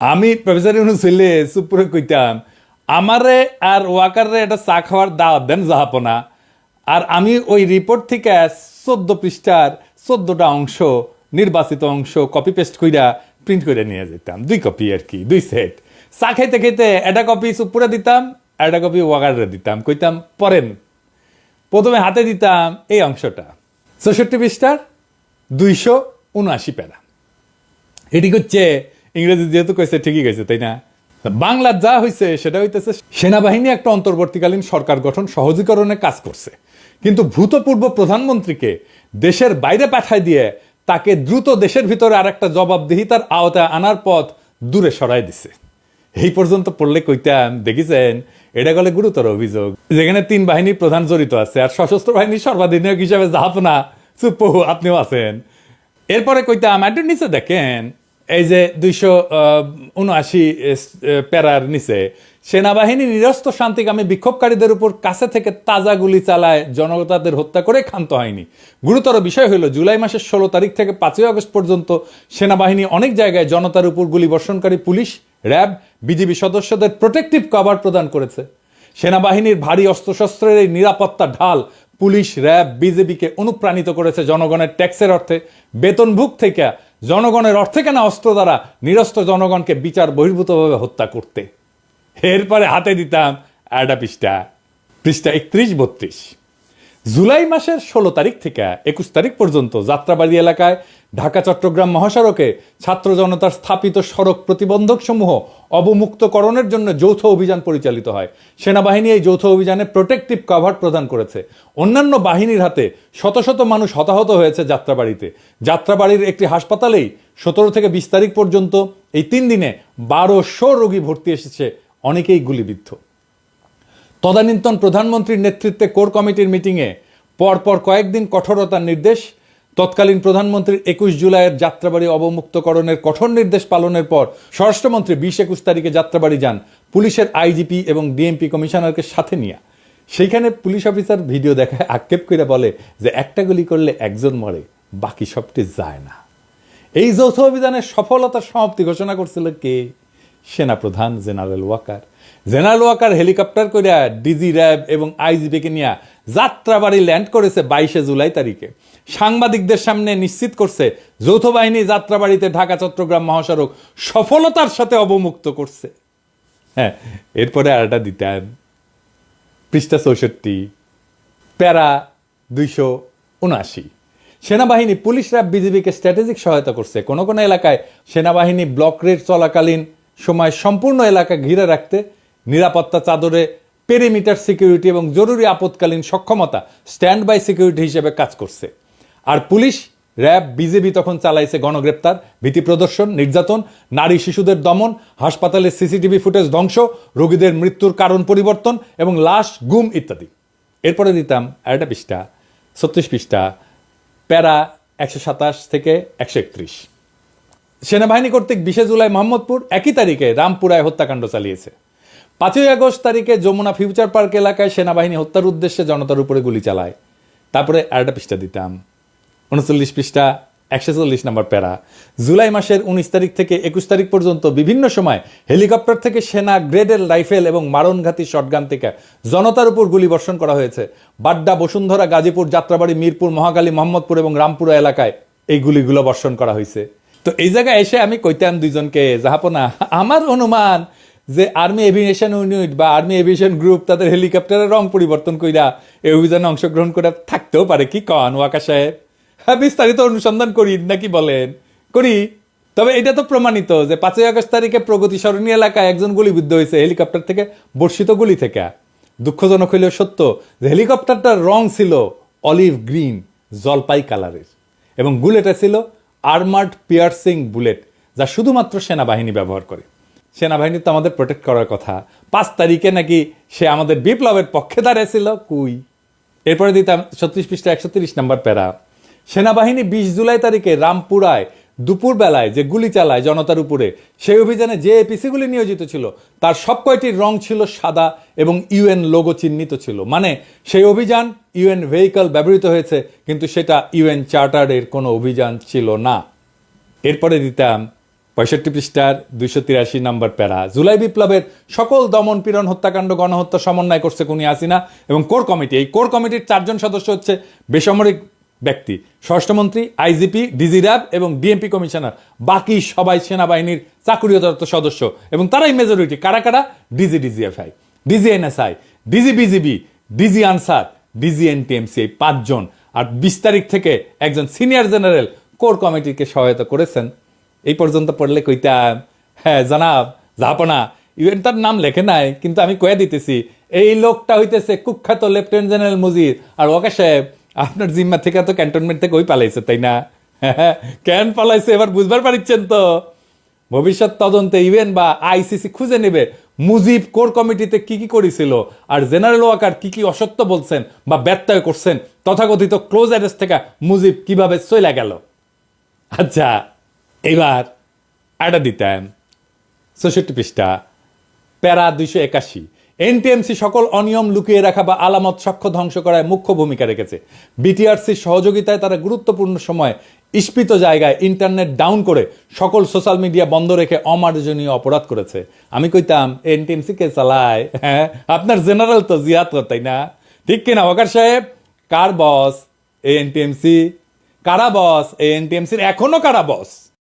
আমি প্রফেসর ইউনুস হইলে সুপুরে কইতাম, আমারে আর ওয়াকারে একটা চা খাওয়ার দাওয়াত দেন জাহাপনা। আর আমি ওই রিপোর্ট থেকে চোদ্দ পৃষ্ঠার চোদ্দটা অংশ, নির্বাচিত অংশ কপি পেস্ট কইরা প্রিন্ট করে নিয়ে যেতাম। দুই কপি আর কি, দুই সেট চা খাইতে খাইতে একটা কপি সুপুরে দিতাম একটা কপি ওয়াকারে দিতাম। কইতাম পরেন প্রথমে হাতে দিতাম এই অংশটা, চৌষট্টি পৃষ্ঠার দুইশো উনআশি প্যারা। এটি হচ্ছে ইংরেজি যেহেতু কইছে, ঠিকই কইছে, তাই না? বাংলা যা হয়েছে সেটা হইতেছে সেনাবাহিনী একটা অন্তর্বর্তীকালীন সরকার গঠন, সহজীকরণে কাজ করছে। কিন্তু ভূতপূর্ব প্রধানমন্ত্রীকে দেশের বাইরে পাঠায় দিয়ে তাকে দ্রুত দেশের ভিতরে আর একটা জবাবদিহিতার আওতায় আনার পথ দূরে সরাই দিছে। এই পর্যন্ত পড়লে কইতাম, দেখিছেন, এটা গেলে গুরুতর অভিযোগ। যেখানে তিন বাহিনীর প্রধান জড়িত আছে, আর সশস্ত্র বাহিনীর সর্বাধিনায়ক হিসাবে জাহাপনা চুপ্পু আপনিও আছেন। এরপরে কইতাম একটু নিচে দেখেন এই যে দুইশো উনআশি প্যারার নিচে, সেনাবাহিনী নিরস্ত শান্তিকামী বিক্ষোভকারীদের উপর কাছে থেকে তাজা গুলি চালায়, জনতাদের হত্যা করে ক্ষান্ত হয়নি। গুরুতর বিষয় হলো জুলাই মাসের ষোলো তারিখ থেকে পাঁচই আগস্ট পর্যন্ত সেনাবাহিনী অনেক জায়গায় জনতার উপর গুলি বর্ষণকারী পুলিশ, র্যাব, বিজিবি সদস্যদের প্রোটেকটিভ কভার প্রদান করেছে। সেনাবাহিনীর ভারী অস্ত্রশস্ত্রের এই নিরাপত্তা ঢাল পুলিশ, র্যাব বিজেপিকে অনুপ্রাণিত করেছে জনগণের ট্যাক্সের অর্থে। বেতনভুক থেকে জনগণের অর্থে কেনা অস্ত্র দ্বারা নিরস্ত্র জনগণকে বিচার বহির্ভূতভাবে হত্যা করতে? এরপরে হাতে দিতাম অ্যাডা পৃষ্ঠা পৃষ্ঠা একত্রিশ, বত্রিশ। জুলাই মাসের ষোলো তারিখ থেকে একুশ তারিখ পর্যন্ত যাত্রাবাড়ি এলাকায় ঢাকা, চট্টগ্রাম মহাসড়কে ছাত্র জনতার স্থাপিত সড়ক প্রতিবন্ধক সমূহ অবমুক্তকরণের জন্য যৌথ অভিযান পরিচালিত হয়। সেনাবাহিনী এই যৌথ অভিযানে প্রোটেকটিভ কভার প্রদান করেছে। অন্যান্য বাহিনীর হাতে শত শত মানুষ হতাহত হয়েছে যাত্রাবাড়িতে। যাত্রাবাড়ির একটি হাসপাতালেই সতেরো থেকে বিশ তারিখ পর্যন্ত এই তিন দিনে বারোশো রোগী ভর্তি এসেছে, অনেকেই গুলিবিদ্ধ। তদানীন্তন প্রধানমন্ত্রীর নেতৃত্বে কোর কমিটির মিটিংয়ে পরপর কয়েকদিন কঠোরতার নির্দেশ তৎকালীন প্রধানমন্ত্রীর একুশ জুলাইয়ের যাত্রাবাড়ি অবমুক্তকরণের কঠোর নির্দেশ পালনের পর স্বরাষ্ট্রমন্ত্রী বিশ একুশ তারিখে যাত্রাবাড়ি যান পুলিশের আইজিপি এবং ডিএমপি কমিশনারকে সাথে নিয়ে। সেইখানে পুলিশ অফিসার ভিডিও দেখায় আক্ষেপ করে বলে যে একটা গুলি করলে একজন মরে, বাকি সবটি যায় না। এই যৌথ অভিযানের সফলতার সমাপ্তি ঘোষণা করছিল কে? সেনাপ্রধান general Waker. General Waker helicopter করে ডিজি র্যাব এবং আইজিপিকে নিয়ে যাত্রাবাড়ি ল্যান্ড করেছে বাইশে জুলাই তারিখে। সাংবাদিকদের সামনে নিশ্চিত করছে যৌথ বাহিনী যাত্রাবাড়িতে ঢাকা, চট্টগ্রাম মহাসড়ক সফলতার সাথে অবমুক্ত করছে। হ্যাঁ এরপরে আরেকটা দিতেন পৃষ্ঠা চৌষট্টি, প্যারা দুইশো উনআশি। সেনাবাহিনী পুলিশ র্যাব বিজিবিকে স্ট্র্যাটেজিক সহায়তা করছে। কোনো কোনো এলাকায় সেনাবাহিনী ব্লক রেড চলাকালীন সময় সম্পূর্ণ এলাকা ঘিরে রাখতে নিরাপত্তা চাদরে পেরিমিটার সিকিউরিটি এবং জরুরি আপৎকালীন সক্ষমতা স্ট্যান্ড বাই সিকিউরিটি হিসেবে কাজ করছে। আর পুলিশ, র্যাব বিজেপি তখন চালাইছে গণগ্রেপ্তার, ভীতি প্রদর্শন, নির্যাতন, নারী শিশুদের দমন হাসপাতালের সিসিটিভি ফুটেজ ধ্বংস, রোগীদের মৃত্যুর কারণ পরিবর্তন এবং লাশ, গুম ইত্যাদি। এরপরে দিতাম আরেকটা পৃষ্ঠা, ছত্রিশ পৃষ্ঠা, প্যারা একশো সাতাশ থেকে একশো একত্রিশ। সেনাবাহিনী কর্তৃক বিশে জুলাই মোহাম্মদপুর একই তারিখে রামপুরায় হত্যাকাণ্ড চালিয়েছে। পাঁচই আগস্ট তারিখে যমুনা ফিউচার পার্ক এলাকায় সেনাবাহিনী হত্যার উদ্দেশ্যে জনতার উপরে গুলি চালায়। তারপরে আরেকটা পৃষ্ঠা দিতাম। উনচল্লিশ পৃষ্ঠা, একশো চল্লিশ নম্বর প্যারা। জুলাই মাসের উনিশ তারিখ থেকে একুশ তারিখ পর্যন্ত বিভিন্ন সময় হেলিকপ্টার থেকে সেনা গ্রেডের রাইফেল এবং মারণঘাতী শটগান থেকে জনতার উপর গুলি বর্ষণ করা হয়েছে। বাড্ডা, বসুন্ধরা, গাজীপুর, যাত্রাবাড়ি, মিরপুর মহাকালী মোহাম্মদপুর এবং রামপুরা এলাকায় এই গুলিগুলো বর্ষণ করা হয়েছে। তো এই জায়গায় এসে আমি কইতাম দুইজনকে, জাহাপনা, আমার অনুমান যে আর্মি এভিয়েশন ইউনিট বা আর্মি এভিয়েশন গ্রুপ তাদের হেলিকপ্টারের রং পরিবর্তন কইরা এই অভিযানে অংশগ্রহণ করে থাকতেও পারে। কি কন ওয়াকা সাহেব? হ্যাঁ বিস্তারিত অনুসন্ধান করি, নাকি বলেন? করি। তবে এটা তো প্রমাণিত যে পাঁচই আগস্ট তারিখে প্রগতি সরণী এলাকায় একজন গুলিবিদ্ধ হয়েছে হেলিকপ্টার থেকে বর্ষিত গুলি থেকে। দুঃখজনক হইলেও সত্য যে হেলিকপ্টারটার রং ছিল অলিভ গ্রিন, জলপাই কালারের এবং বুলেটে ছিল আর্মার্ড পিয়ার্সিং বুলেট, যা শুধুমাত্র সেনাবাহিনী ব্যবহার করে। সেনাবাহিনী তো আমাদের প্রোটেক্ট করার কথা। পাঁচ তারিখে নাকি সে আমাদের বিপ্লবের পক্ষে দাঁড়িয়েছিল? কুই। এরপরে দিতাম ছত্রিশ পৃষ্ঠা একশো তিরিশ নম্বর প্যারা। সেনাবাহিনী বিশ জুলাই তারিখে রামপুরায় দুপুর বেলায় যে গুলি চালায় জনতার উপরে, সেই অভিযানে যে এপিসিগুলি নিয়োজিত ছিল, তার সব কয়টির রং ছিল সাদা এবং ইউএন লোগো চিহ্নিত ছিল। মানে সেই অভিযান ইউএন ভেহিকল ব্যবহৃত হয়েছে, কিন্তু সেটা ইউএন চার্টারের কোনো অভিযান ছিল না। এরপরে দিতাম পঁয়ষট্টি পৃষ্ঠার দুইশো তিরাশি নম্বর প্যারা। জুলাই বিপ্লবের সকল দমন পীড়ন হত্যাকাণ্ড, গণহত্যা সমন্বয় করছে কুনি হাসিনা এবং কোর কমিটি। এই কোর কমিটির চারজন সদস্য হচ্ছে বেসামরিক ব্যক্তি। স্বরাষ্ট্রমন্ত্রী, আইজিপি, ডিজি র্যাব এবং ডিএমপি কমিশনার, বাকি সবাই সেনাবাহিনীর চাকুরিয়ত সদস্য এবং তারাই মেজরিটি কারা কারা? DG DGFI DG NSI, DG BGB, DG Ansar, DG NTMC, এই পাঁচজন। আর বিশ তারিখ থেকে একজন সিনিয়র জেনারেল কোর কমিটিকে সহায়তা করেছেন। এই পর্যন্ত পড়লে কইতা হ্যাঁ জানাব, জাহাপনা, ইভেন তার নাম লেখে নাই, কিন্তু আমি কয়ে দিতেছি, এই লোকটা হইতেছে কুখ্যাত লেফটেন্যান্ট জেনারেল মুজির আর ওকে সাহেব আপনার জিম্মা থেকে তো ক্যান্টনমেন্ট থেকে ওই পালাইছে, তাই না? কেন পালাইছে? এবার বুঝবার পারিচ্ছেন তো। ভবিষ্যৎ তদন্তে ইভেন বা আইসিসি খুঁজে নেবে মুজিব কোর কমিটিতে কি কি করেছিল আর জেনারেল ওয়াকার কি কি অসত্য বলছেন বা ব্যত্যয় করছেন, তথাকথিত ক্লোজ অ্যারেস্ট থেকে মুজিব কীভাবে চলে গেল? আচ্ছা এবার আডা দিতাম চৌষট্টি পৃষ্ঠা, প্যারা দুইশো একাশি। এনটিএমসি সকল অনিয়ম লুকিয়ে রাখা বা আলামত সাক্ষ্য ধ্বংস করায় মুখ্য ভূমিকা রেখেছে। বিটিআরসির সহযোগিতায় তারা গুরুত্বপূর্ণ সময় ইস্পিত জায়গায় ইন্টারনেট ডাউন করে সকল সোশ্যাল মিডিয়া বন্ধ রেখে অমার্জনীয় অপরাধ করেছে। আমি কইতাম, এনটিএমসি কে চালায়? হ্যাঁ আপনার জেনারেল তো জিয়াত তাই না? ঠিক কিনা ওয়াকার সাহেব? কার বস? এনটিএমসি। কারা বস? এনটিএমসির এখনও কারা বস?